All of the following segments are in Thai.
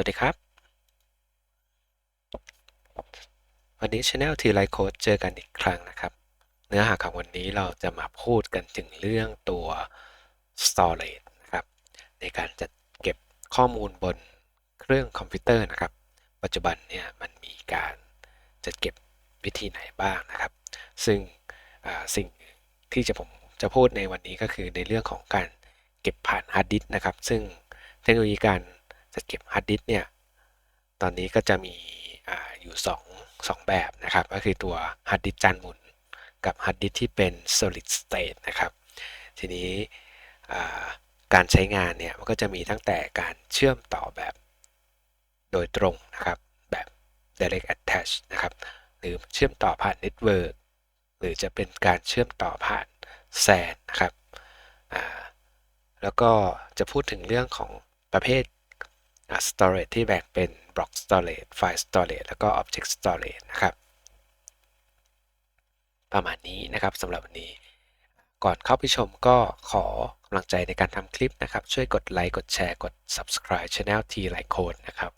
วัสดีครับ วันนี้ Channel T Light Code เจอกันอีกครั้งนะครับ เนื้อหาของวันนี้เราจะมาพูดกันถึงเรื่องตัว storage นะครับ ในการจัดเก็บข้อมูลบนเครื่องคอมพิวเตอร์นะครับ ปัจจุบันเนี่ยมันมีการจัดเก็บวิธีไหนบ้างนะครับ ซึ่งสิ่งที่จะผมจะพูดในวันนี้ก็คือในเรื่องของการเก็บผ่านฮาร์ดดิสก์นะครับ ซึ่งเทคโนโลยีการ จัดเก็บฮาร์ดดิสเนี่ยตอนนี้ก็จะมีออยู่2 2แบบนะครับ ก็คือตัวฮาร์ดดิสจานหมุน กับฮาร์ดดิสที่เป็น solid state นะครับ ทีนี้การใช้งานเนี่ยมันก็จะมีตั้งแต่การเชื่อมต่อแบบโดยตรงนะครับแบบ direct attach นะครับ หรือเชื่อมต่อผ่าน network หรือจะเป็นการเชื่อมต่อผ่าน SAN นะครับแล้วก็จะพูดถึงเรื่องของประเภท storage ที่แบ่งเป็น block storage file storage แล้วก็ object storage นะครับ ประมาณนี้นะครับสำหรับวันนี้ ก่อนเข้าไปชมก็ขอกำลังใจในการทำคลิปนะครับ ช่วยกดไลค์กดแชร์กด subscribe channel T Light Code นะครับ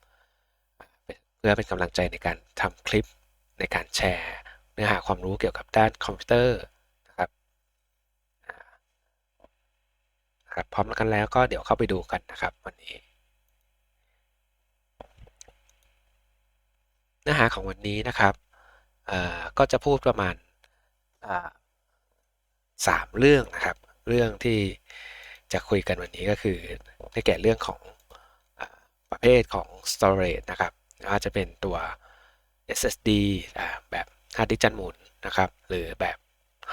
เพื่อเป็นกำลังใจในการทำคลิปในการแชร์ เนื้อหาความรู้เกี่ยวกับด้านคอมพิวเตอร์นะครับอ่านะครับพร้อมกันแล้วก็เดี๋ยวเข้าไปดูกันนะครับวันนี้ นื้อหาของวันนี้นะครับก็จะพูดประมาณสามเรื่องนะครับ เรื่องที่จะคุยกันวันนี้ก็คือได้แก่เรื่องของอประเภทของ storage นะครับว่าจะเป็นตัว SSD แบบฮาร์ดดิสก์จันหมุนนะครับ หรือแบบ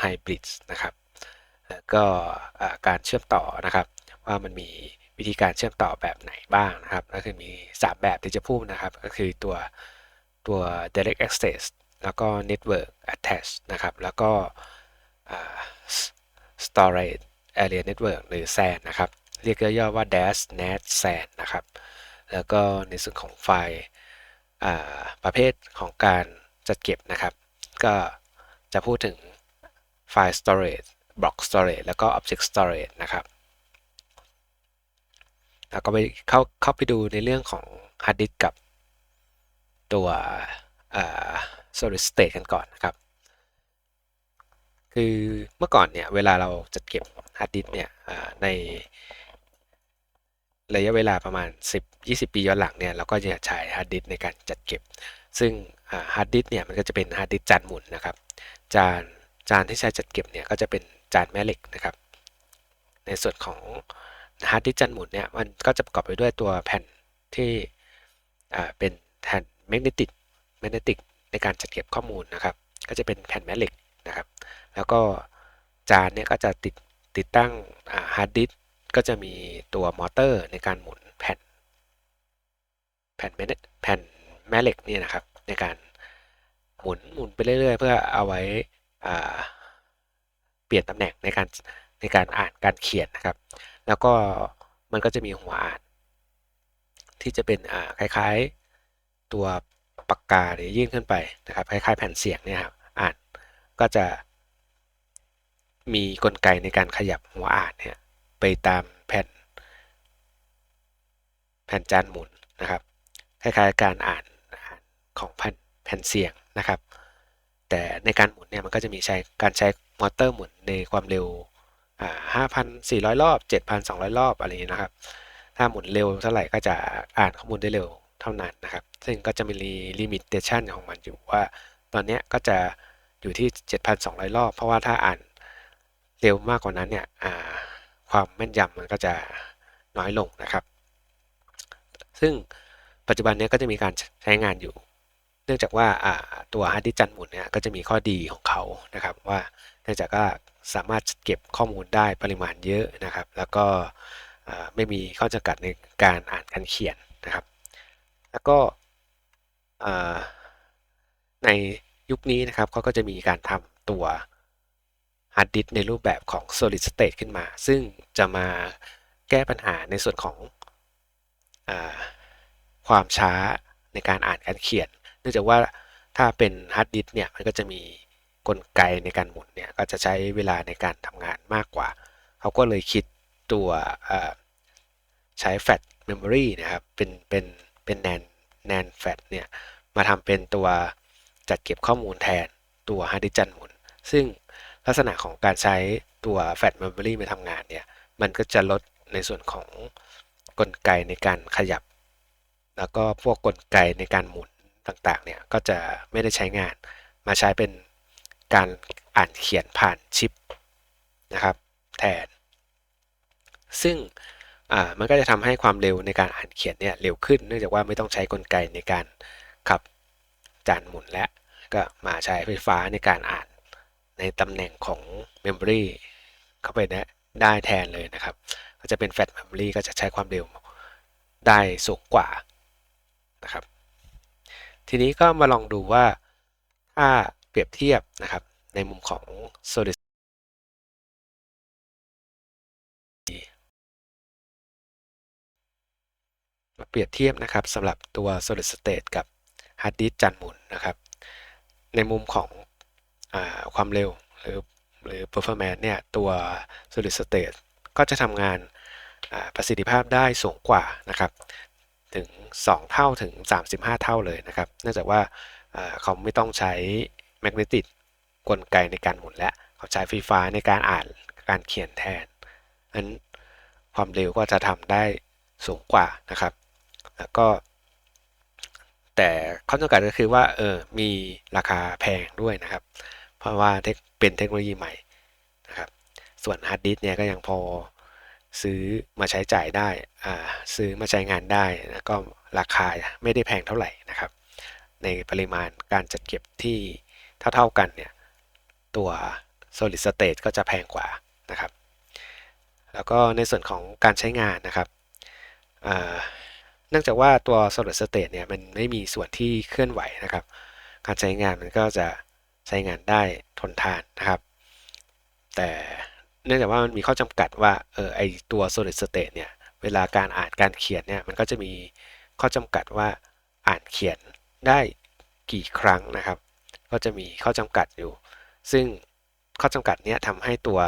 Hybrid นะครับ แล้วก็การเชื่อมต่อนะครับ ว่ามันมีวิธีการเชื่อมต่อแบบไหนบ้างนะครับ ก็คือมี 3 แบบที่จะพูดนะครับ ก็คือตัว ตัว direct access แล้วก็ network attach นะครับ แล้วก็ storage area network หรือ SAN นะครับ เรียกย่อๆว่า dash NAT SAN นะครับ แล้วก็ในส่วนของไฟล์ประเภทของการจัดเก็บนะครับ ก็จะพูดถึงไฟล์ storage block storage แล้วก็ object storage นะครับ แล้วก็ไปเข้าเข้าไปดูในเรื่องของ hard disk กับ ตัวอ่า solid state กันก่อนนะครับ คือเมื่อก่อนเนี่ยเวลาเราจัดเก็บ hard disk เนี่ยในระยะเวลาประมาณ 10-20 ปีย้อนหลังเนี่ยเราก็จะใช้ hard disk ในการจัดเก็บ ซึ่งฮาร์ดดิสเนี่ยมันก็จะเป็นฮาร์ดดิสจานหมุนนะครับจานจานที่ใช้จัดเก็บเนี่ยก็จะเป็นจานแม่เหล็กนะครับ ในส่วนของฮาร์ดดิสจานหมุนเนี่ยมันก็จะประกอบไปด้วยตัวแผ่นที่เป็นแผ่น แมกเนติกแมกเนติกในการจัดเก็บข้อมูลนะครับ ก็จะเป็นแผ่นแม่เหล็กนะครับ แล้วก็จานเนี่ยก็จะติดติดตั้งฮาร์ดดิสก็จะมีตัวมอเตอร์ในการหมุนแผ่น แผ่นแม่แผ่นแม่เหล็กนี่นะครับ ในการหมุนหมุนไปเรื่อยๆ เพื่อเอาไว้เปลี่ยนตำแหน่งในการในการอ่านการเขียนนะครับ แล้วก็มันก็จะมีหัวอ่าน ที่จะเป็นคล้ายๆ ตัวปากกาเนี่ยยื่นขึ้นไปนะครับคล้ายๆแผ่นเสียงเนี่ยครับอ่านก็จะมีกลไกในการขยับหัวอ่านเนี่ยไปตามแผ่น แผ่นจานหมุนนะครับ คล้ายๆการอ่านของแผ่นแผ่นเสียงนะครับ แต่ในการหมุนเนี่ยมันก็จะมีใช้การใช้มอเตอร์หมุนในความเร็ว 5,400 รอบ 7,200 รอบอะไรอย่างนี้นะครับ ถ้าหมุนเร็วเท่าไหร่ก็จะอ่านข้อมูลได้เร็ว ท่านั้นนะครับ ซึ่งก็จะมีลิมิตเตชันของมันอยู่ว่า ตอนนี้ก็จะอยู่ที่ 7,200 รอบ เพราะว่าถ้าอ่านเร็วมากกว่านั้นเนี่ยความแม่นยำมันก็จะน้อยลงนะครับ ซึ่งปัจจุบันนี้ก็จะมีการใช้งานอยู่ เนื่องจากว่าตัวฮาร์ดดิสจันหมุนเนี่ยก็จะมีข้อดีของเขานะครับว่าเนื่องจากก็สามารถเก็บข้อมูลได้ปริมาณเยอะนะครับ แล้วก็ไม่มีข้อจำกัดในการอ่านการเขียนนะครับ แล้วก็ในยุคนี้นะครับเขาก็จะมีการทำตัวฮาร์ดดิสในรูปแบบของ solid state ขึ้นมา ซึ่งจะมาแก้ปัญหาในส่วนของอความช้าในการอ่านการเขียน เนื่องจากว่าถ้าเป็นฮาร์ดดิสเนี่ยมันก็จะมีกลไกในการหมุนเนี่ยก็จะใช้เวลาในการทำงานมากกว่า เขาก็เลยคิดตัวใช้แฟลชเมมโมรีนะครับเป็นเป็น เป็น NAND NAND flash เนี่ยมาทำเป็นตัวจัดเก็บข้อมูลแทนตัวฮาร์ดดิสก์จันหมุน ซึ่งลักษณะของการใช้ตัว flash memory มาทำงานเนี่ยมันก็จะลดในส่วนของกลไกในการขยับ แล้วก็พวกกลไกในการหมุนต่างๆเนี่ยก็จะไม่ได้ใช้งาน มาใช้เป็นการอ่านเขียนผ่านชิปนะครับแทน ซึ่ง มันก็จะทำให้ความเร็วในการอ่านเขียนเนี่ยเร็วขึ้น เนื่องจากว่าไม่ต้องใช้กลไกในการขับจานหมุนและก็มาใช้ไฟฟ้าในการอ่านในตำแหน่งของ Memory เข้าไปได้แทนเลยนะครับ ก็จะเป็น Flash Memory ก็จะใช้ความเร็วได้สูงกว่านะครับ ทีนี้ก็มาลองดูว่าถ้าเปรียบเทียบนะครับในมุมของ Solid เปรียบเทียบนะครับสำหรับตัว solid state กับ hard disk จานหมุนนะครับ ในมุมของอความเร็วหรือหรือ performance เนี่ยตัว solid state ก็จะทำงานประสิทธิภาพได้สูงกว่านะครับ ถึง 2 เท่าถึง 35 เท่าเลยนะครับ เนื่องจากว่าเขาไม่ต้องใช้แมกเนติกกลไกในการหมุนและเขาใช้ไฟฟ้าในการอ่านการเขียนแทนนั้นความเร็วก็จะทำได้สูงกว่านะครับ ก็แต่ข้อจำกัดก็คือว่าเออมีราคาแพงด้วยนะครับ เพราะว่าเป็นเทคโนโลยีใหม่นะครับ ส่วนฮาร์ดดิสเนี่ยก็ยังพอซื้อมาใช้จ่ายได้อ่าซื้อมาใช้งานได้แล้วก็ราคาไม่ได้แพงเท่าไหร่นะครับ ในปริมาณการจัดเก็บที่เท่าๆกันเนี่ยตัว solid state ก็จะแพงกว่านะครับ แล้วก็ในส่วนของการใช้งานนะครับ เนื่องจากว่าตัว solid state เนี่ยมันไม่มีส่วนที่เคลื่อนไหวนะครับ การใช้งานมันก็จะใช้งานได้ทนทานนะครับ แต่เนื่องจากว่ามันมีข้อจำกัดว่าเออไอตัว solid state เนี่ยเวลาการอ่านการเขียนเนี่ยมันก็จะมีข้อจำกัดว่าอ่านเขียนได้กี่ครั้งนะครับ ก็จะมีข้อจำกัดอยู่ ซึ่งข้อจำกัดเนี้ยทำให้ตัว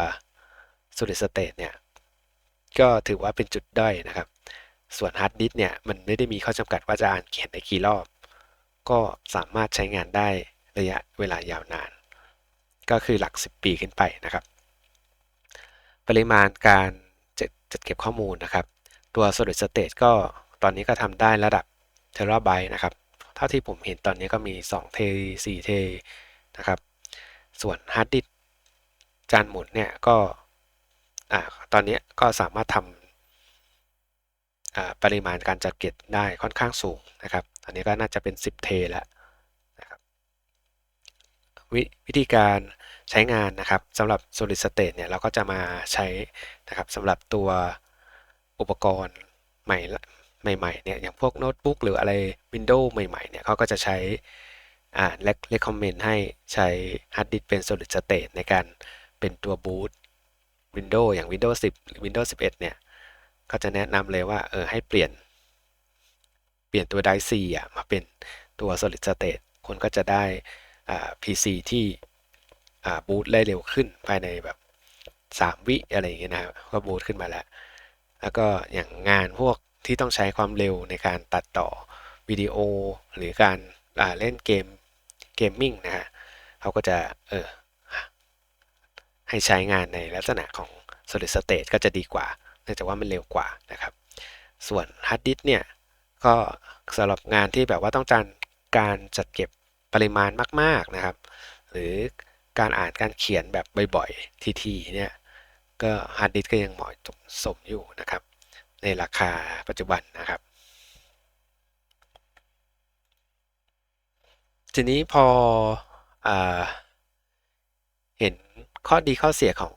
solid state เนี่ยก็ถือว่าเป็นจุดด้อยนะครับ ส่วนฮาร์ดดิสเนี่ยมันไม่ได้มีข้อจำกัดว่าจะอ่านเขียนได้กี่รอบ ก็สามารถใช้งานได้ระยะเวลายาวนาน ก็คือหลัก 10 ปีขึ้นไปนะครับ ปริมาณการจัดเก็บข้อมูลนะครับ ตัว solid state ก็ตอนนี้ก็ทำได้ระดับเทราไบต์นะครับ เท่าที่ผมเห็นตอนนี้ก็มี 2 เท 4 เทนะครับ ส่วนฮาร์ดดิสจานหมุนเนี่ยก็ตอนนี้ก็สามารถทำ ปริมาณการจัดเก็บได้ค่อนข้างสูงนะครับ อันนี้ก็น่าจะเป็น 10 เทแล้วนะครับววิธีการใช้งานนะครับสำหรับ solid state เนี่ยเราก็จะมาใช้นะครับสำหรับตัวอุปกรณ์ใหม่ใหม่ๆเนี่ยอย่างพวกโน้ตบุ๊กหรืออะไร Windows ใหม่ๆเนี่ยเขาก็จะใช้อ่าและ recommend ให้ใช้ hard disk เป็น solid state ในการเป็นตัว boot Windows อย่าง Windows 10 Windows 11 เนี่ย ก็จะแนะนำเลยว่าเออให้เปลี่ยน เปลี่ยนตัวไดซีอะมาเป็นตัว solid state คนก็จะได้ PC ที่บูตได้เร็วขึ้นภายในแบบ 3 วิอะไรอย่างเงี้ยนะก็บูตขึ้นมาแล้ว แล้วก็อย่างงานพวกที่ต้องใช้ความเร็วในการตัดต่อวิดีโอ หรือการเล่นเกมเกมมิ่งนะฮะเขาก็จะเออให้ใช้งานในลักษณะของ solid state ก็จะดีกว่า นื่องจากว่ามันเร็วกว่านะครับ ส่วนฮาร์ดดิสเนี่ยก็สำหรับงานที่แบบว่าต้องการการจัดเก็บปริมาณมาก ๆนะครับ หรือการอ่านการเขียนแบบบ่อยๆทีๆเนี่ยก็ฮาร์ดดิสก็ยังเหมาะสมอยู่นะครับ ในราคาปัจจุบันนะครับ ทีนี้พออเห็นข้อดีข้อเสียของ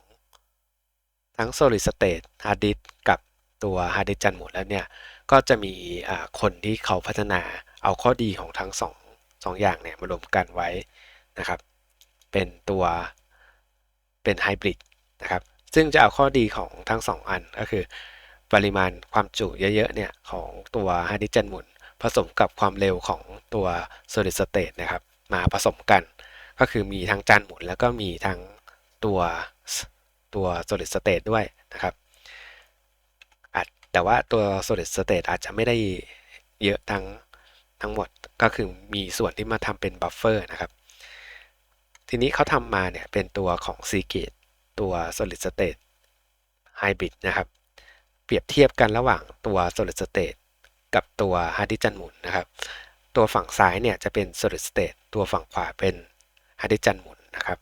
ทั้ง solid state hard disk กับตัว hard disk จันหมดแล้วเนี่ย ก็จะมีคนที่เขาพัฒนาเอาข้อดีของทั้งสองสองอย่างเนี่ยมารวมกันไว้นะครับ เป็นตัวเป็นไฮบริดนะครับ ซึ่งจะเอาข้อดีของทั้ง 2 อันก็คือปริมาณความจุเยอะๆเนี่ยของตัวฮาร์ดดิสก์จันหมุน ผสมกับความเร็วของตัว solid state นะครับ มาผสมกัน ก็คือมีทั้งจานหมุนแล้วก็มีทั้งตัว ตัว solid state ด้วยนะครับอาจแต่ว่าตัว solid state อาจจะไม่ได้เยอะทั้งทั้งหมดก็คือมีส่วนที่มาทำเป็นบัฟเฟอร์นะครับ ทีนี้เขาทำมาเนี่ยเป็นตัวของ s e g a t e ตัว Solid State Hybrid นะครับ เปรียบเทียบกันระหว่างตัว Solid State กับตัวฮาร์ดดิสจันหมุนนะครับ ตัวฝั่งซ้ายเนี่ยจะเป็น solid state ตัวฝั่งขวาเป็นฮาร์ดดิสจันหมุนนะครับ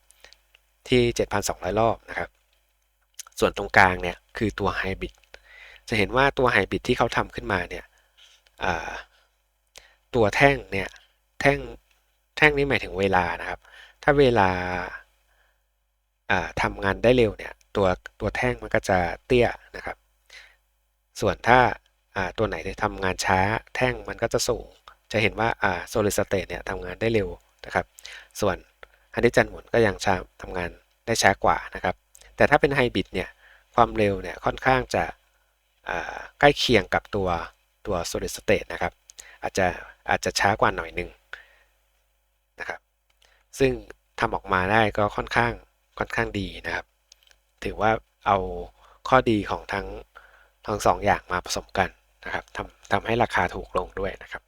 ที่ 7,200 รอบนะครับ ส่วนตรงกลางเนี่ยคือตัวไฮบริดจะเห็นว่าตัวไฮบริดที่เขาทำขึ้นมาเนี่ยตัวแท่งเนี่ยแท่งแท่งนี้หมายถึงเวลานะครับ ถ้าเวลาทำงานได้เร็วเนี่ยตัวตัวแท่งมันก็จะเตี้ยนะครับ ส่วนถ้าตัวไหนที่ทำงานช้าแท่งมันก็จะสูง จะเห็นว่าอ่า solid state เนี่ยทำงานได้เร็วนะครับ ส่วนฮันดิจันหมุนก็ยังช้าทำงานได้ช้ากว่านะครับ แต่ถ้าเป็นไฮบริดเนี่ยความเร็วเนี่ยค่อนข้างจะใกล้เคียงกับตัวตัว solid state นะครับ อาจจะอาจจะช้ากว่าหน่อยนึงนะครับซึ่งทำออกมาได้ก็ค่อนข้างค่อนข้างดีนะครับ ถือว่าเอาข้อดีของทั้งทั้งสองอย่างมาผสมกันนะครับทำทำให้ราคาถูกลงด้วยนะครับ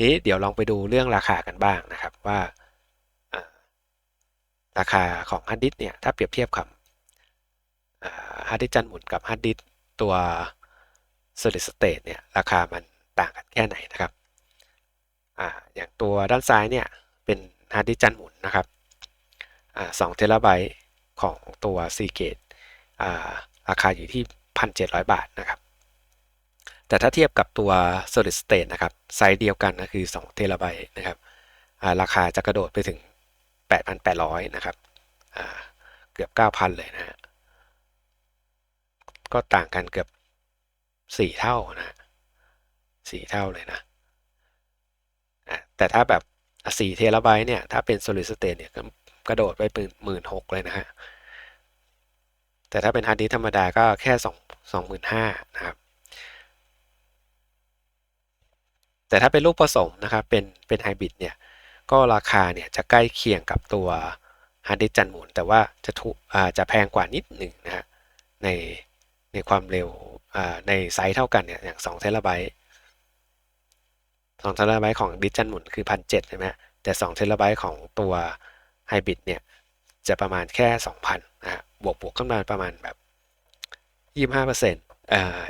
นี้เดี๋ยวลองไปดูเรื่องราคากันบ้างนะครับว่าราคาของฮาร์ดดิสเนี่ยถ้าเปรียบเทียบกับ ฮาร์ดดิสจันหมุนกับฮาร์ดดิสตัว solid state เนี่ยราคามันต่างกันแค่ไหนนะครับออย่างตัวด้านซ้ายเนี่ยเป็นฮาร์ดดิสจันหมุนนะครับสองเทราไบต์ของตัว Seagate ราคาอยู่ที่ 1,700 บาทนะครับ แต่ถ้าเทียบกับตัว solid state นะครับไซส์เดียวกันก็คือ2เทราไบต์นะครับราคาจะกระโดดไปถึง 8,800 นะครับเกือบ 9,000 เลยนะฮะ ก็ต่างกันเกือบ 4 เท่านะ4เท่าเลยนะ แต่ถ้าแบบ4เทราไบต์เนี่ย ถ้าเป็น solid state เนี่ยกระโดดไปเป็นหมื่นหกเลยนะฮะ แต่ถ้าเป็นฮาร์ดดิสธรรมดาก็แค่2 25,000นะครับ แต่ถ้าเป็นลูกผสมนะครับ เป็นเป็นไฮบริดเนี่ย ก็ราคาเนี่ยจะใกล้เคียงกับตัวฮาร์ดดิสจันหมุน แต่ว่าจะถูกจะแพงกว่านิดหนึ่งนะฮะใน ในความเร็วในไซส์เท่ากันเนี่ยอย่าง2เทราไบต์2เทราไบต์ของดิสจันหมุนคือพันเใช่ไหมแต่2เทราไบต์ของตัวไฮบริดเนี่ยจะประมาณแค่ 2,000นะฮะบวกบวกขึ้นมาประมาณแบบ25%เอ่อ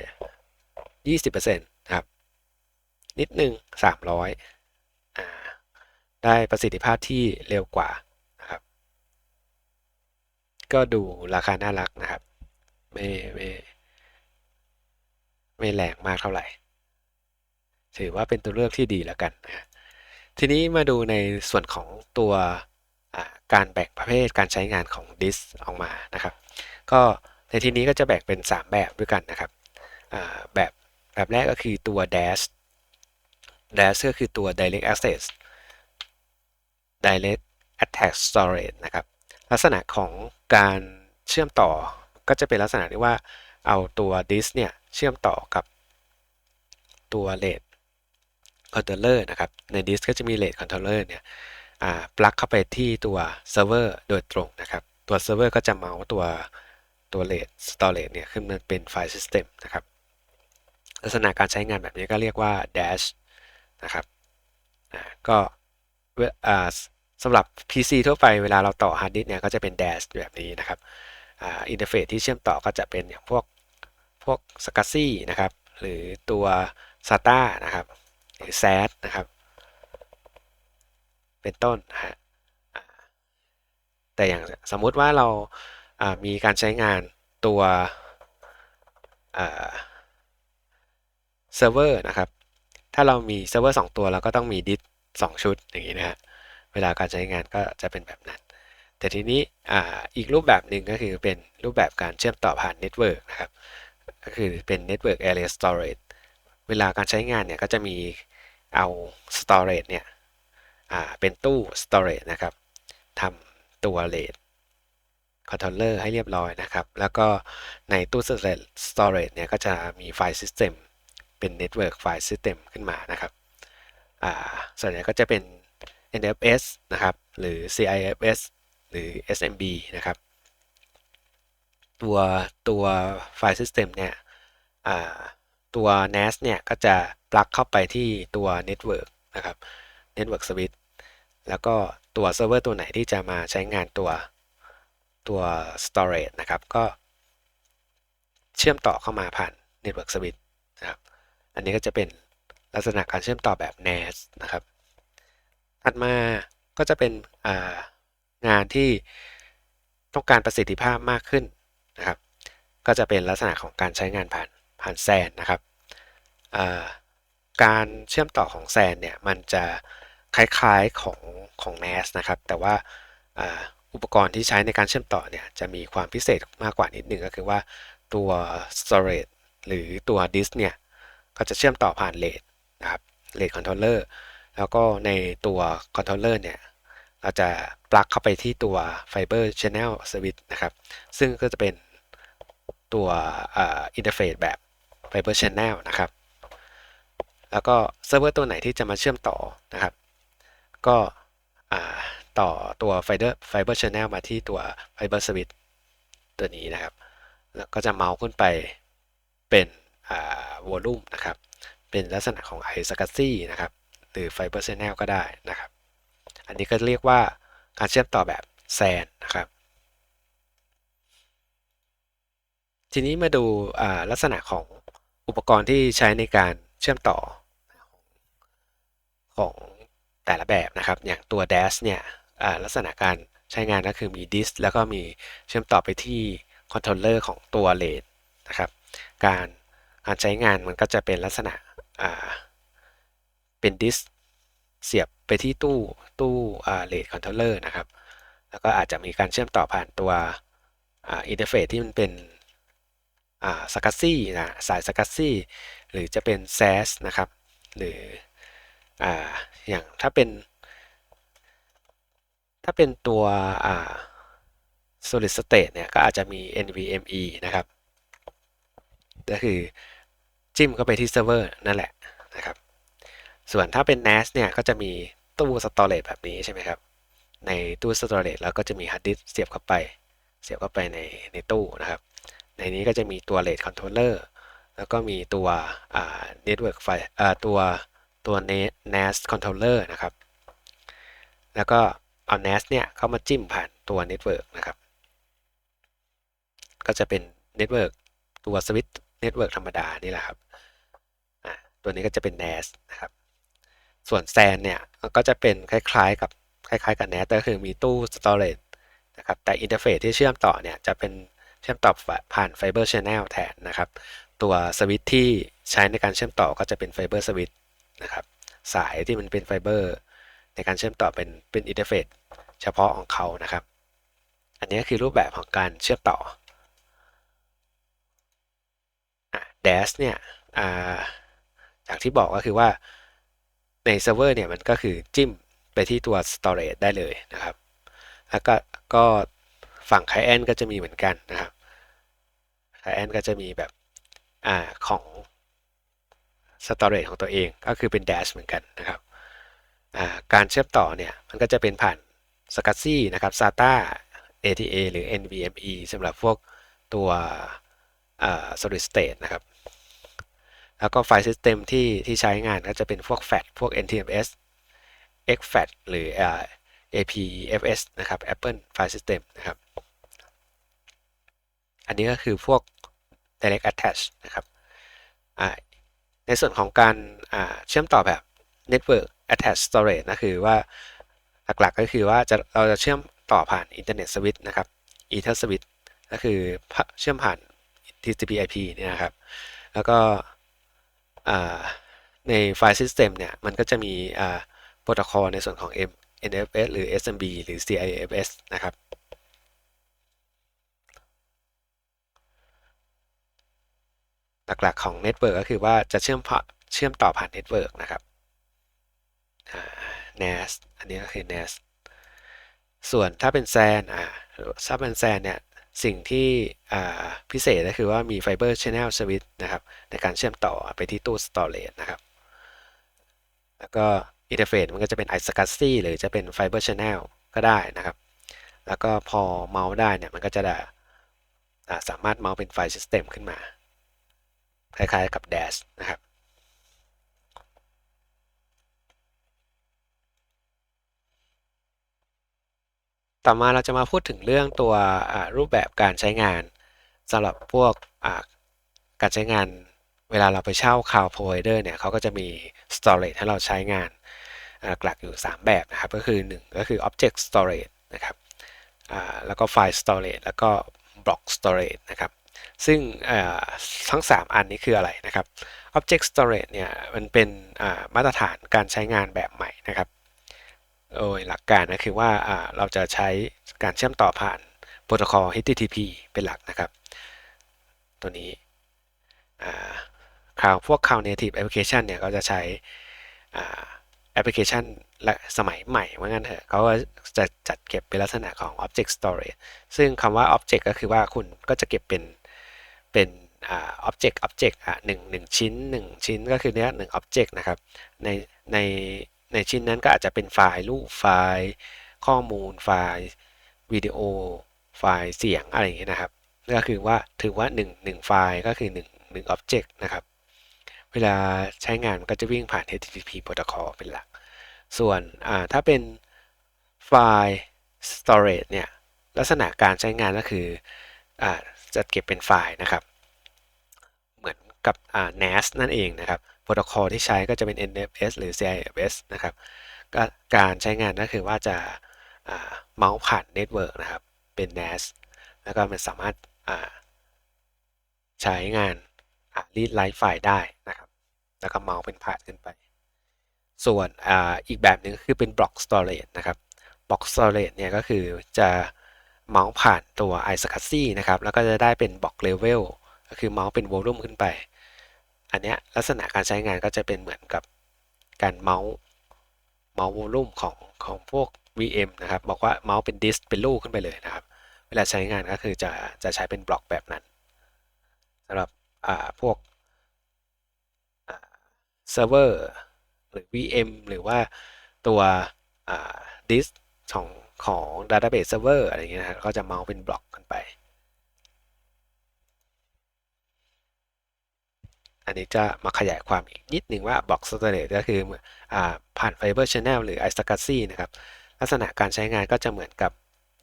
20%นะครับ นิดนึง 300อ่าได้ประสิทธิภาพที่เร็วกว่านะครับ ก็ดูราคาน่ารักนะครับ ไม่ไม่ ไม่แรงมากเท่าไหร่ ถือว่าเป็นตัวเลือกที่ดีแล้วกันนะทีนี้มาดูในส่วนของตัวการแบ่งประเภทการใช้งานของดิสออกมานะครับ ก็ในที่นี้ก็จะแบ่งเป็น 3 แบบด้วยกันนะครับแบบแบบแรกก็คือตัว dash dash ก็คือตัว direct access direct attach storage นะครับ ลักษณะของการเชื่อมต่อก็จะเป็นลักษณะที่ว่าเอาตัว disk เนี่ย เชื่อมต่อกับตัว RAID controller นะครับ ใน disk ก็จะมี RAID controller เนี่ยปลั๊กเข้าไปที่ตัวเซิร์ฟเวอร์โดยตรงนะครับ ตัวเซิร์ฟเวอร์ก็จะเมาส์ตัวตัว RAID storage เนี่ยขึ้นมาเป็นไฟล์ system นะครับ ลักษณะการใช้งานแบบนี้ก็เรียกว่า dash นะครับก็สำหรับ PC ทั่วไปเวลาเราต่อฮาร์ดดิสก์เนี่ยก็จะเป็น dash แบบนี้นะครับอินเทอร์เฟซที่เชื่อมต่อก็จะเป็นอย่างพวก พวก s c s i นะครับหรือตัว SATA นะครับหรือ SAT นะครับ เป็นต้นฮะแต่อย่างสมมุติว่าเรามีการใช้งานตัวเซิร์ฟเวอร์นะครับ ถ้าเรามีเซิร์ฟเวอร์2ตัวเราก็ต้องมีดิส2ชุดอย่างนี้นะฮะ เวลาการใช้งานก็จะเป็นแบบนั้น แต่ทีนี้ออีกรูปแบบหนึ่งก็คือเป็นรูปแบบการเชื่อมต่อผ่านเน็ตเวิร์กนะครับ ก็คือเป็น Network Area Storage เวลาการใช้งานเนี่ยก็จะมีเอา storage เนี่ยเป็นตู้ storage นะครับทำตัว RAID controller ให้เรียบร้อยนะครับ แล้วก็ในตู้ storage เนี่ยก็จะมีไฟล์ system เป็น Network File System ขึ้นมานะครับส่วนใหญ่ก็จะเป็น NFS นะครับ หรือ CIFS หรือ SMB นะครับ ตัวตัวไฟล์ System เนี่ยตัว NAS เนี่ยก็จะปลั๊กเข้าไปที่ตัว Network นะครับ Network Switch แล้วก็ตัวเซิร์ฟเวอร์ตัวไหนที่จะมาใช้งานตัวตัว storage นะครับ ก็เชื่อมต่อเข้ามาผ่าน Network Switch นะครับ อันนี้ก็จะเป็นลักษณะการเชื่อมต่อแบบ NAS นะครับ ถัดมาก็จะเป็นงานที่ต้องการประสิทธิภาพมากขึ้น นะครับ ก็จะเป็นลักษณะของการใช้งานผ่านผ่านแซนนะครับการเชื่อมต่อของแซนเนี่ยมันจะคล้ายๆของของ NAS นะครับ แต่ว่าอุปกรณ์ที่ใช้ในการเชื่อมต่อเนี่ยจะมีความพิเศษมากกว่านิดนึงก็คือว่าตัว storage หรือตัว disk เนี่ยก็จะเชื่อมต่อผ่านเลดนะครับเลดคอนโทรลเลอร์แล้วก็ในตัวคอนโทรลเลอร์เนี่ยเราจะปลั๊กเข้าไปที่ตัว Fiber Channel Switch นะครับ ซึ่งก็จะเป็น ตัวอินเทอร์เฟซแบบ Fiber Channel นะครับ แล้วก็เซิร์ฟเวอร์ตัวไหนที่จะมาเชื่อมต่อนะครับ ก็ต่อตัว Fiber Fiber Channel มาที่ตัว Fiber Switch ตัวนี้นะครับ แล้วก็จะเมาส์ขึ้นไปเป็นวอลลุ่มนะครับ เป็นลักษณะของ i s c s i นะครับ หรือ Fiber Channel ก็ได้นะครับ อันนี้ก็เรียกว่าการเชื่อมต่อแบบ SAN นะครับ ทีนี้มาดูลักษณะของอุปกรณ์ที่ใช้ในการเชื่อมต่อของแต่ละแบบนะครับ อย่างตัว Dash เนี่ยลักษณะการใช้งานก็คือมีดิสแล้วก็มีเชื่อมต่อไปที่คอนโทรลเลอร์ของตัวเลดนะครับการการใช้งานมันก็จะเป็นลักษณะเป็นดิสเสียบไปที่ตู้ตู้เลดคอนโทรลเลอร์นะครับ แล้วก็อาจจะมีการเชื่อมต่อผ่านตัวอินเทอร์เฟซที่มันเป็น สกัสซี่นะสายสกัสซี่หรือจะเป็นแซสนะครับหรือออย่างถ้าเป็น ถ้าเป็นตัว solid state เนี่ยก็อาจจะมี NVMe นะครับก็คือจิ้มเข้าไปที่เซิร์ฟเวอร์นั่นแหละนะครับ ส่วนถ้าเป็น NAS เนี่ยก็จะมีตู้สตอเรจแบบนี้ใช่ไหมครับ ในตู้สตอเรจแล้วก็จะมีฮาร์ดดิสเสียบเข้าไป เสียบเข้าไปในในตู้นะครับ ในนี้ก็จะมีตัวเลดคอนโทรลเลอร์แล้วก็มีตัวเน็ตเวิร์กไฟตัวตัว NAS controller นะครับ แล้วก็เอา NAS เนี่ยเข้ามาจิ้มผ่านตัว Network นะครับ ก็จะเป็นเน็ตเวิร์กตัวสวิตช์เน็ตเวิร์กธรรมดานี่แหละครับ ตัวนี้ก็จะเป็น NAS นะครับ ส่วน SAN เนี่ยก็จะเป็นคล้ายๆกับคล้ายๆกับ NAS ก็คือมีตู้ storage นะครับ แต่อินเทอร์เฟซที่เชื่อมต่อเนี่ยจะเป็น เชื่อมต่อผ่าน Fiber Channel แทนนะครับ ตัวสวิตที่ใช้ในการเชื่อมต่อก็จะเป็น Fiber Switch นะครับ สายที่มันเป็นไฟเบอร์ในการเชื่อมต่อเป็นเป็นอินเทอร์เฟซเฉพาะของเขานะครับ อันนี้คือรูปแบบของการเชื่อมต่อ Dash เนี่ยจากที่บอกก็คือว่าในเซิร์ฟเวอร์เนี่ยมันก็คือจิ้มไปที่ตัว storage ได้เลยนะครับ แล้วก็ก็ ฝั่ง client ก็จะมีเหมือนกันนะครับ client ก็จะมีแบบอของ storage ของตัวเองก็คือเป็น dash เหมือนกันนะครับการเชื่อมต่อเนี่ยมันก็จะเป็นผ่าน SCSI นะครับ SATA ATA หรือ NVMe สำหรับพวกตัว solid state นะครับ แล้วก็ไฟล์ซิสเต็มที่ที่ใช้งานก็จะเป็นพวก FAT พวก NTFS exFAT หรือ APFS นะครับ Apple File System นะครับ อันนี้ก็คือพวก Direct Attach นะครับในส่วนของการเชื่อมต่อแบบ Network Attach Storage นะคือว่าหลักๆก็คือว่าจะเราจะเชื่อมต่อผ่าน Internet Switch นะครับ Ether Switch ก็คือเชื่อมผ่าน TCP/IP เนี่ยนะครับ แล้วก็ในไฟล์ System เนี่ย มันก็จะมีโปรโตคอลในส่วนของ NFS หรือ SMB หรือ CIFS นะครับ หลักๆของ Network ก็คือว่าจะเชื่อมเชื่อมต่อผ่าน Network นะครับ NAS อันนี้ก็คือ NAS ส่วนถ้าเป็น SAN อ่าถ้าเป็น SAN เนี่ย สิ่งที่พิเศษก็คือว่ามี Fiber Channel Switch นะครับ ในการเชื่อมต่อไปที่ตู้ Storage นะครับ แล้วก็ อินเทอร์เฟซมันก็จะเป็น i s c s i หรือจะเป็น Fiber Channel ก็ได้นะครับ แล้วก็พอเมาส์ได้เนี่ยมันก็จะได้สามารถเมาส์เป็นไฟล์ System ขึ้นมา คล้ายๆกับ dash นะครับต่อมาเราจะมาพูดถึงเรื่องตัวรูปแบบการใช้งานสำหรับพวกการใช้งานเวลาเราไปเช่า Cloud Provider เนี่ยเขาก็จะมี Storage ให้เราใช้งาน หลักอยู่ 3 แบบนะครับก็คือ 1 ก็คือ Object Storage นะครับแล้วก็ File Storage แล้วก็ Block Storage นะครับซึ่งทั้ง 3 อันนี้คืออะไรนะครับ Object Storage เนี่ยมันเป็นมาตรฐานการใช้งานแบบใหม่นะครับโดยหลักการนะคือว่าเราจะใช้การเชื่อมต่อผ่านโปรโตคอล HTTP เป็นหลักนะครับ ตัวนี้คราวพวก Cloud Native Application เนี่ยก็จะใช้ แอปพลิเคชันและสมัยใหม่ว่างั้นเถอะเขาก็จะจัดเก็บเป็นลักษณะของ Object Storage ซึ่งคำว่า Object ก็คือว่าคุณก็จะเก็บเป็นเป็นอ่า Object Object อะหนึ่งหนึ่งชิ้นหนึ่งชิ้นก็คือเนี้ยหนึ่ง Object นะครับ ในในในชิ้นนั้นก็อาจจะเป็นไฟล์รูปไฟล์ ข้อมูลไฟล์วิดีโอ ไฟล์เสียงอะไรอย่างเงี้ยนะครับก็คือว่าถือว่า1 1ไฟล์ก็คือ1 1 Object นะครับ เวลาใช้งานมันก็จะวิ่งผ่าน HTTP Protocol เป็นหลัก ส่วนถ้าเป็นไฟล์ storage เนี่ย ลักษณะการใช้งานก็คืออจะเก็บเป็นไฟล์นะครับ เหมือนกับ NAS นั่นเองนะครับ โปรโตคอลที่ใช้ก็จะเป็น NFS หรือ CIFS นะครับ การใช้งานก็คือว่าจะเมาส์ผ่านเน็ตเวิร์กนะครับ เป็น NAS แล้วก็มันสามารถใช้งาน รีดไลฟ์ไฟล์ได้นะครับ แล้วก็เมาส์เป็นผ่านขึ้นไป ส่วนออีกแบบหนึ่งคือเป็นบล็อกสตอเรจนะครับบล็อกสตอเรจเนี่ยก็คือจะเมาส์ผ่านตัว i s c s i นะครับ แล้วก็จะได้เป็นบล็อกเลเวลก็คือเมาส์เป็นวอลลุ่มขึ้นไป อันนี้ลักษณะการใช้งานก็จะเป็นเหมือนกับการเมาส์เมาส์วอลลุ่มของของพวก VM นะครับ บอกว่าเมาส์เป็นดิสเป็นลูกขึ้นไปเลยนะครับ เวลาใช้งานก็คือจะจะใช้เป็นบล็อกแบบนั้นสำหรับ พวกเซิร์ฟเวอร์หรือ VM หรือว่าตัวดิสของของ Database Server อะไรเงี้ยนะก็จะเมาส์เป็นบล็อกกันไป อันนี้จะมาขยายความอีกนิดหนึ่งว่าบล็อกสเตอร์ก็คืออผ่าน Fiber Channel หรือ i s c a s i นะครับ ลักษณะการใช้งานก็จะเหมือนกับ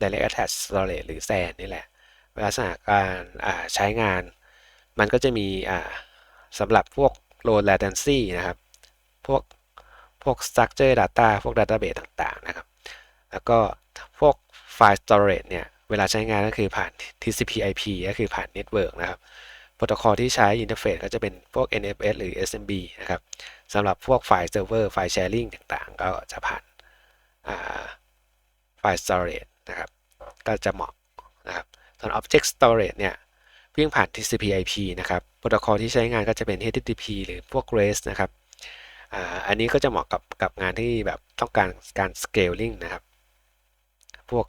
Direct Attach Storage หรือ SAN นี่แหละ ลักษณะการใช้งาน มันก็จะมีสำหรับพวก low latency นะครับ พวกพวก structure data พวก database ต่างๆนะครับ แล้วก็พวก file storage เนี่ย เวลาใช้งานก็คือผ่าน TCP/IP ก็คือผ่าน network นะครับ โปรโตคอลที่ใช้อินเทอร์เฟซก็จะเป็นพวก NFS หรือ SMB นะครับสำหรับพวกไฟล์เซิร์ฟเวอร์ไฟล์แชร์ลิงต่างๆ ก็จะผ่านไฟล์ storage นะครับ ก็จะเหมาะนะครับส่วน Object Storage เนี่ย วิ่งผ่าน TCP/IP นะครับโปรโตคอลที่ใช้งานก็จะเป็น HTTP หรือพวก REST นะครับอันนี้ก็จะเหมาะกับกับงานที่แบบต้องการการ scaling นะครับ พวก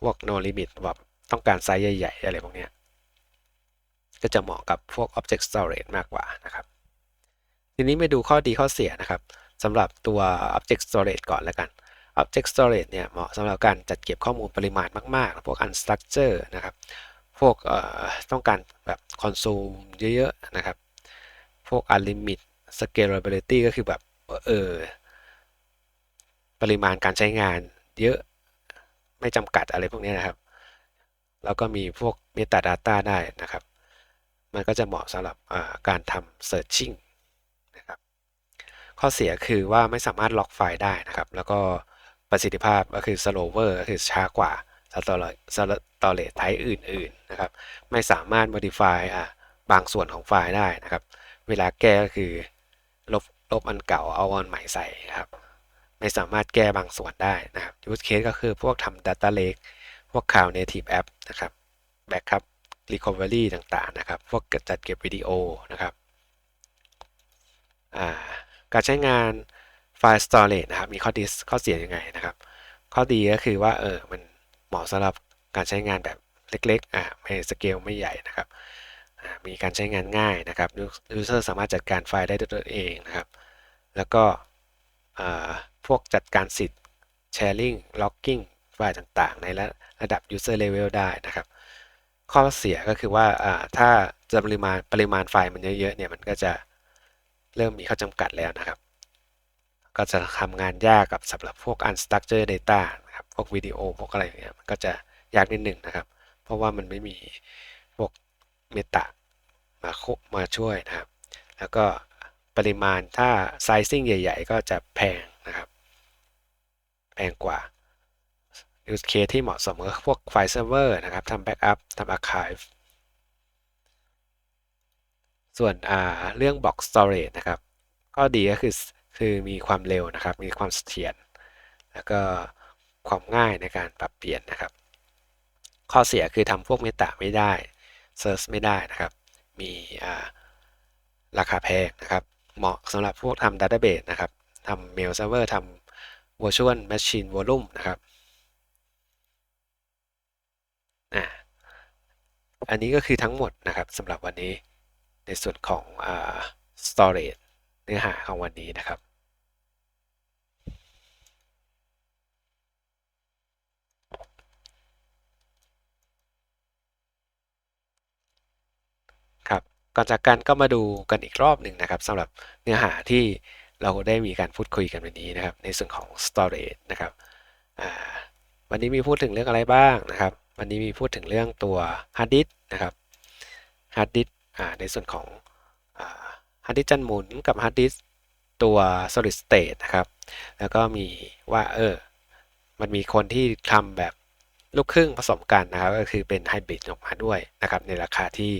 พวก no limit แบบต้องการไซส์ใหญ่ ๆ อะไรพวกนี้ก็จะเหมาะกับพวก object storage มากกว่านะครับ ทีนี้ไปดูข้อดีข้อเสียนะครับสำหรับตัว object storage ก่อนแล้วกัน object storage เนี่ยเหมาะสำหรับการจัดเก็บข้อมูลปริมาณมากๆ พวก unstructured นะครับ วกต้องการแบบคอนซูมเยอะๆนะครับ พวก unlimit scalability ก็คือแบบเออปริมาณการใช้งานเยอะไม่จำกัดอะไรพวกนี้นะครับ แล้วก็มีพวก metadata ได้นะครับ มันก็จะเหมาะสำหรับการทำ searching นะครับข้อเสียคือว่าไม่สามารถล็อกไฟล์ได้นะครับ แล้วก็ประสิทธิภาพก็คือ slower ก็คือช้ากว่า สตอเลสตอเลไทป์อื่นๆนะครับ ไม่สามารถ modify อะบางส่วนของไฟล์ได้นะครับ เวลาแก้ก็คือลบลบอันเก่าเอาอันใหม่ใส่ครับ ไม่สามารถแก้บางส่วนได้นะครับ use case ก็คือพวกทำ data lake พวก cloud native app นะครับ backup recovery ต่างๆนะครับ พวกจัดเก็บวิดีโอนะครับการใช้งานไฟล์ storage นะครับ มีข้อดีข้อเสียยังไงนะครับ ข้อดีก็คือว่าเออมัน เหมาะสำหรับการใช้งานแบบเล็กๆอ่าไม่สเกลไม่ใหญ่นะครับมีการใช้งานง่ายนะครับยูเซอร์สามารถจัดการไฟล์ได้ด้วยตัวเองนะครับ แล้วก็พวกจัดการสิทธิ์ sharing logging ไฟล์ต่างๆ ในระดับ user level ได้นะครับ ข้อเสียก็คือว่าอ่าถ้าจะปริมาณปริมาณไฟล์มันเยอะๆเนี่ยมันก็จะเริ่มมีข้อจำกัดแล้วนะครับ ก็จะทำงานยากกับสำหรับพวก unstructured data นะครับพวกวิดีโอพวกอะไรอย่างเงี้ยมันก็จะยากนิดหนึ่งนะครับ เพราะว่ามันไม่มีพวกเมตามาคุมาช่วยนะครับ แล้วก็ปริมาณถ้า sizing ใหญ่ ๆ ก็จะแพงนะครับ แพงกว่า use case ที่เหมาะสมก็พวกไฟล์เซิร์ฟเวอร์นะครับทำ backup ทำ archive ส่วนเรื่อง block storage นะครับก็ดีก็คือคือมีความเร็วนะครับ มีความเสถียรแล้วก็ ความง่ายในการปรับเปลี่ยนนะครับ ข้อเสียคือทำพวกเมตาไม่ได้เซิร์ชไม่ได้นะครับ มีราคาแพงนะครับ เหมาะสำหรับพวกทำดัตเตอร์เบสนะครับทำเมลเซิร์ฟเวอร์ทำ virtual machine volume นะครับอันนี้ก็คือทั้งหมดนะครับสำหรับวันนี้ในส่วนของ storage เนื้อหาของวันนี้นะครับ ครับ ก่อนจากกันก็มาดูกันอีกรอบหนึ่งนะครับสำหรับเนื้อหาที่เราได้มีการพูดคุยกันวันนี้นะครับ ในส่วนของ storage นะครับวันนี้มีพูดถึงเรื่องอะไรบ้างนะครับ วันนี้มีพูดถึงเรื่องตัว hard disk นะครับ hard disk ในส่วนของ hard disk จันหมุนกับ hard disk ตัว solid state นะครับ แล้วก็มีว่าเออมันมีคนที่ทำแบบลูกครึ่งผสมกันนะครับ ก็คือเป็นไฮบริดออกมาด้วยนะครับ ในราคาที่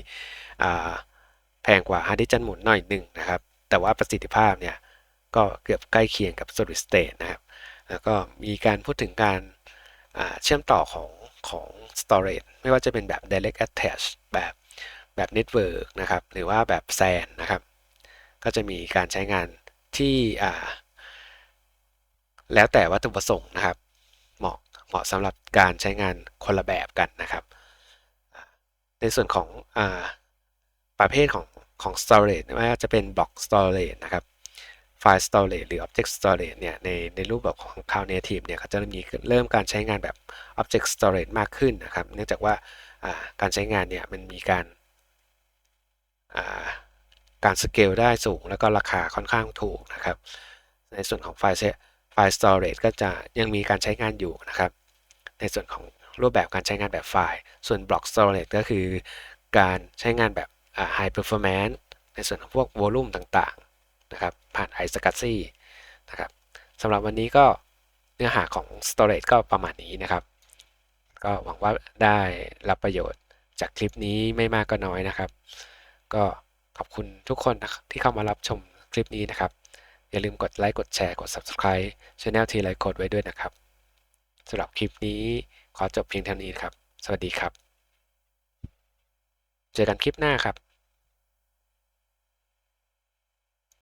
แพงกว่าฮาร์ดดิสจันหมุนหน่อยหนึ่งนะครับ แต่ว่าประสิทธิภาพเนี่ยก็เกือบใกล้เคียงกับ solid state นะครับ แล้วก็มีการพูดถึงการเชื่อมต่อของของ storage ไม่ว่าจะเป็นแบบ direct attach แบบแบบ network นะครับ หรือว่าแบบ SAN นะครับ ก็จะมีการใช้งานที่แล้วแต่วัตถุประสงค์นะครับ เหมาะเหมาะสำหรับการใช้งานคนละแบบกันนะครับ ในส่วนของอประเภทของ ของ storage ไม่ว่าจะเป็น block storage นะครับ file storage หรือ object storage เนี่ยในในรูปแบบของ cloud native เนี่ยเขาจะมีเริ่มการใช้งานแบบ object storage มากขึ้นนะครับ เนื่องจากว่าการใช้งานเนี่ยมันมีการการสเกลได้สูงแล้วก็ราคาค่อนข้างถูกนะครับ ในส่วนของไฟล์ไฟล์ storage ก็จะยังมีการใช้งานอยู่นะครับ ในส่วนของรูปแบบการใช้งานแบบไฟล์ ส่วน block storage ก็คือการใช้งานแบบ high performance ในส่วนของพวก volume ต่างๆนะครับผ่าน i s c s i นะครับสำหรับวันนี้ก็เนื้อหาของ storage ก็ประมาณนี้นะครับ ก็หวังว่าได้รับประโยชน์จากคลิปนี้ไม่มากก็น้อยนะครับ ก็ขอบคุณทุกคนนะที่เข้ามารับชมคลิปนี้นะครับ อย่าลืมกดไลค์กดแชร์กด Subscribe Channel ทีไลค์กดไว้ด้วยนะครับสำหรับคลิปนี้ขอจบเพียงเท่านี้ครับ สวัสดีครับ เจอกันคลิปหน้าครับ